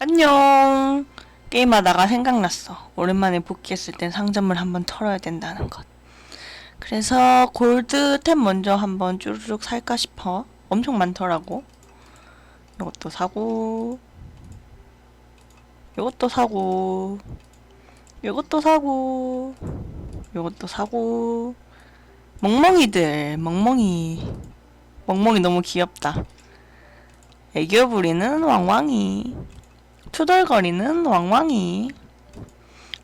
안녕. 게임하다가 생각났어. 오랜만에 복귀했을 땐 상점을 한번 털어야 된다는 것. 그래서 골드템 먼저 한번 쭈르륵 살까 싶어. 엄청 많더라고. 이것도 사고, 이것도 사고, 이것도 사고, 이것도 사고. 멍멍이들, 멍멍이. 멍멍이 너무 귀엽다. 애교 부리는 왕왕이. 투덜거리는 왕왕이.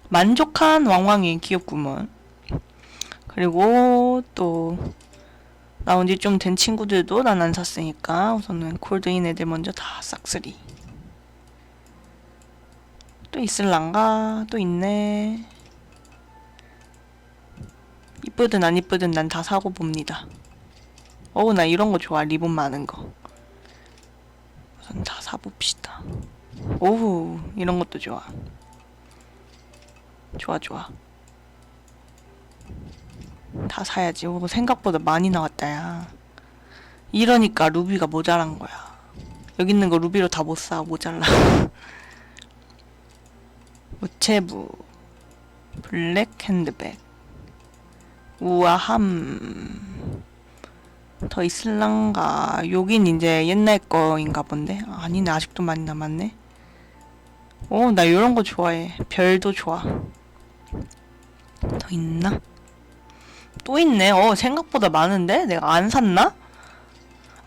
만족한 왕왕이 귀엽구먼. 그리고 또 나온 지 좀 된 친구들도 난 안 샀으니까 우선은 콜드인 애들 먼저 다 싹쓸이. 또 있을란가? 또 있네. 이쁘든 안 이쁘든 난 다 사고 봅니다. 어우 나 이런 거 좋아 리본 많은 거. 우선 다 사봅시다. 오우 이런 것도 좋아. 좋아 좋아. 다 사야지. 오 생각보다 많이 나왔다 야. 이러니까 루비가 모자란 거야. 여기 있는 거 루비로 다 못 사. 모자라. 우체부 블랙 핸드백 우아함 더 있을란가 여긴 이제 옛날 거인가 본데 아니네 아직도 많이 남았네 오나 요런 거 좋아해. 별도 좋아. 더 있나? 또 있네. 어 생각보다 많은데? 내가 안 샀나?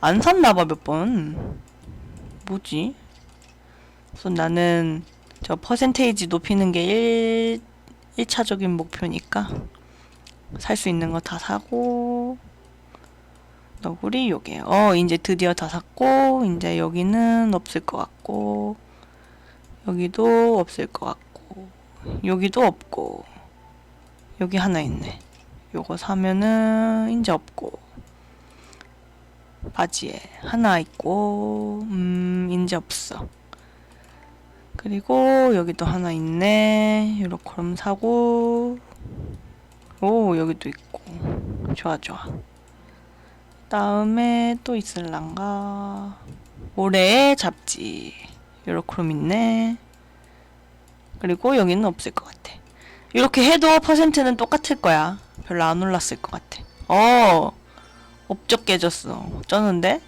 안 샀나봐 몇 번. 뭐지? 우선 나는 저 퍼센테이지 높이는 게 1, 1차적인 목표니까 살 수 있는 거 다 사고 너구리 요게. 어 이제 드디어 다 샀고 이제 여기는 없을 것 같고 여기도 없을 것 같고 여기도 없고 여기 하나 있네. 요거 사면은 이제 없고 바지에 하나 있고 음 이제 없어. 그리고 여기도 하나 있네. 요렇게 사고 오 여기도 있고. 좋아 좋아. 다음에 또 있을란가? 올해의 잡지. 요렇게 있네 그리고 여기는 없을 것 같아. 이렇게 해도 퍼센트는 똑같을 거야. 별로 안 올랐을 것 같아. 어 업적 깨졌어. 쩌는데?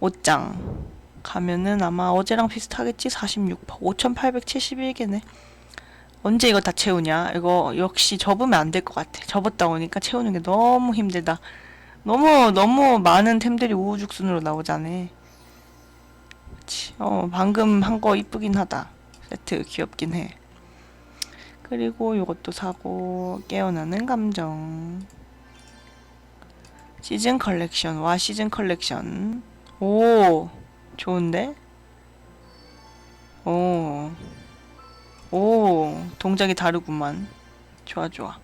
옷장. 가면은 아마 어제랑 비슷하겠지? 46% 5871개네. 언제 이거 다 채우냐? 이거 역시 접으면 안 될 것 같아. 접었다 오니까 채우는 게 너무 힘들다. 너무 너무 많은 템들이 우후죽순으로 나오자네 그치? 어 방금 한 거 이쁘긴 하다 세트 귀엽긴 해 그리고 요것도 사고 깨어나는 감정 시즌 컬렉션 와 시즌 컬렉션 오 좋은데 오 오, 동작이 다르구만. 좋아, 좋아.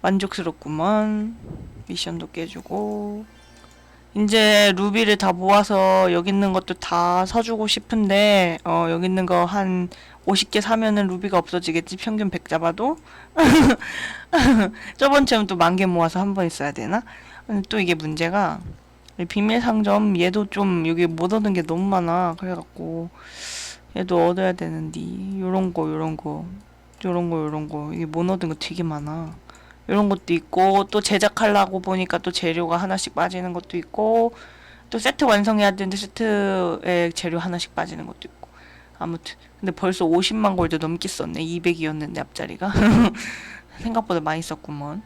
만족스럽구만. 미션도 깨주고. 이제 루비를 다 모아서 여기 있는 것도 다 사주고 싶은데, 어, 여기 있는 거 한 50개 사면은 루비가 없어지겠지? 평균 100 잡아도? 저번처럼 또 만 개 모아서 한번 써야 되나? 근데 또 이게 문제가, 이 비밀 상점 얘도 좀 여기 못 얻은 게 너무 많아. 그래갖고, 얘도 얻어야 되는데 요런 거 요런 거 요런 거 요런 거 이게 못 얻은 거 되게 많아 요런 것도 있고 또 제작하려고 보니까 또 재료가 하나씩 빠지는 것도 있고 또 세트 완성해야 되는데 세트에 재료 하나씩 빠지는 것도 있고. 아무튼. 근데 벌써 50만 골드 넘게 썼네. 200이었는데 앞자리가. 생각보다 많이 썼구먼